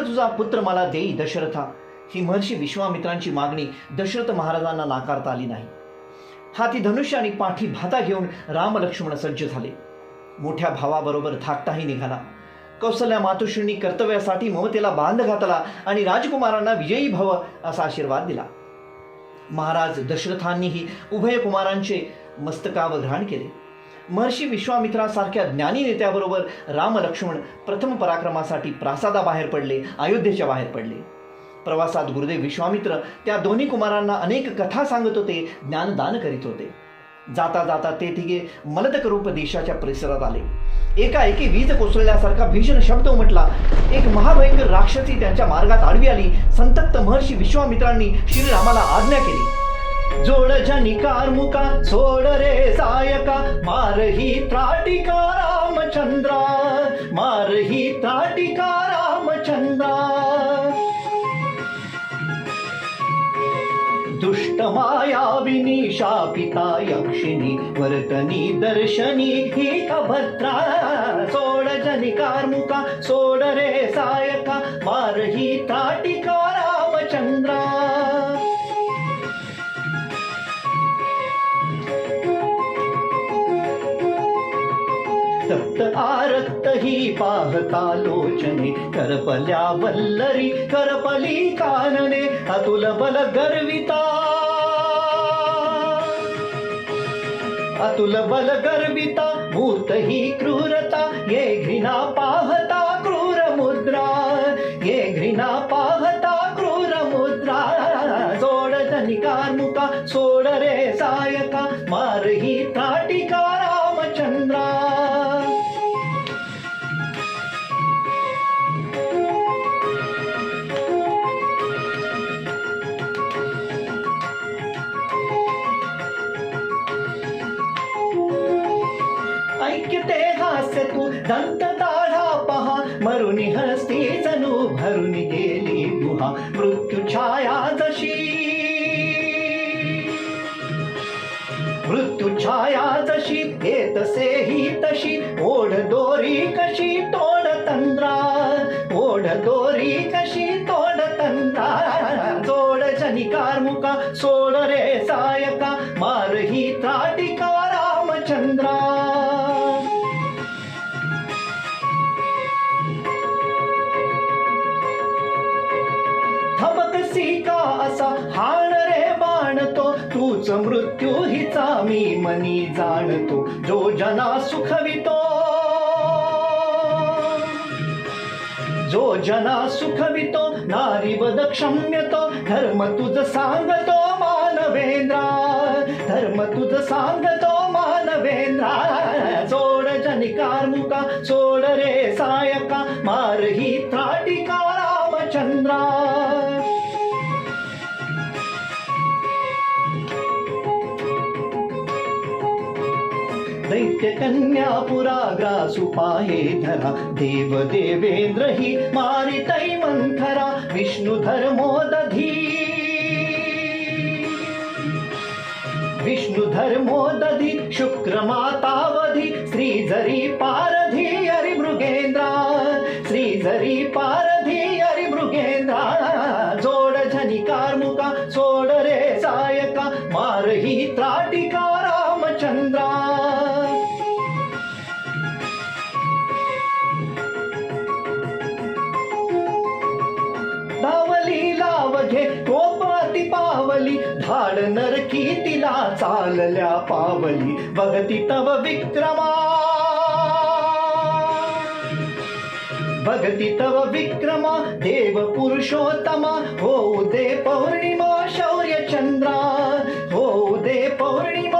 तुझा पुत्र मला देई दशरथा. ही महर्षी विश्वामित्रांची मागणी दशरथ महाराजांना नाकारता आली नाही. हाती धनुष्य आणि पाठी भाता घेऊन राम लक्ष्मण सज्ज झाले. मोठ्या भावाबरोबर धाकटाही निघाला. कौशल्या मातोश्रींनी कर्तव्यासाठी ममतेला बांध घातला आणि राजकुमारांना विजयी भव असा आशीर्वाद दिला. महाराज दशरथांनीही उभय कुमारांचे मस्तकावघ्राण केले. महर्षी विश्वामित्रासारख्या ज्ञानी नेत्याबरोबर राम लक्ष्मण प्रथम पराक्रमासाठी प्रासादाबाहेर पडले अयोध्येच्या बाहेर पडले. प्रवासात गुरुदेव विश्वामित्र त्या दोन्ही कुमारांना अनेक कथा सांगत होते ज्ञानदान करीत होते. जाता जाता ते तिघे मलदक रूप देशाच्या परिसरात आले. एकाएकी वीज कोसळल्यासारखा भीषण शब्द उमटला. एक महाभयंकर राक्षसी त्यांच्या मार्गात आडवी आली. संतप्त महर्षी विश्वामित्रांनी श्रीरामाला आज्ञा केली. जोड जनिकार मुका सोड रे सायका. मार ही त्राटिका रामचंद्रा. मार ही त्राटिका रामचंद्रा. दुष्ट मायाविनी शापिता यक्षिणी वर्तनी दर्शनी ही भद्रा सोड जनिकार मुका सोड रे सायका. मार ही ता सप्त आरक्त ही पाहता लोचने करपल्या वल्लरी करपली कानने अतुल बल गर्विता. अतुल बल गर्विता भूत ही क्रूरता ये घृणा पाहता क्रूर मुद्रा. ये घृणा पाहता क्रूर मुद्रा. सोड निकार मुका सोड रे सायका मार ही त्राटिका दंत दाढा पहा मरुनी हस्ती जणू भरून गेली गुहा मृत्यू छाया जशी. मृत्यू छाया जशी ते तसेही तशी ओढ दोरी कशी तोड तंद्रा. ओढ दोरी कशी तोड तंद्रा. जोड जनिकार मुका सोड मृत्यू हिचा मी मनी जाणतो जो जना सुखवितो. जो जना सुखवितो नारी क्षम्यतो धर्म तुझ सांगतो मानवेंद्रा. धर्म तुझ सांगतो मानवेंद्रा. सोड जनिकार मुका सोड रे सायका मार ही त्राटिका रामचंद्रा. दैत्य कन्या पुराग्रासु पाहे धरा देव देवेंद्र ही मारितै मंथरा विष्णु धर्मोदधी विष्णु धर्मोदधी शुक्र मातावधी श्री जरी पारधी हरि मृगेंद्रा श्री जरी पारधी हरि मृगेंद्रा जोड झनिकार मुका सोड हाड नरकी तिला चालल्या पावली. भगती तव विक्रमा. भगती तव विक्रमा देव पुरुषोत्तमा. हो दे पौर्णिमा शौर्य चंद्रा. हो दे पौर्णिमा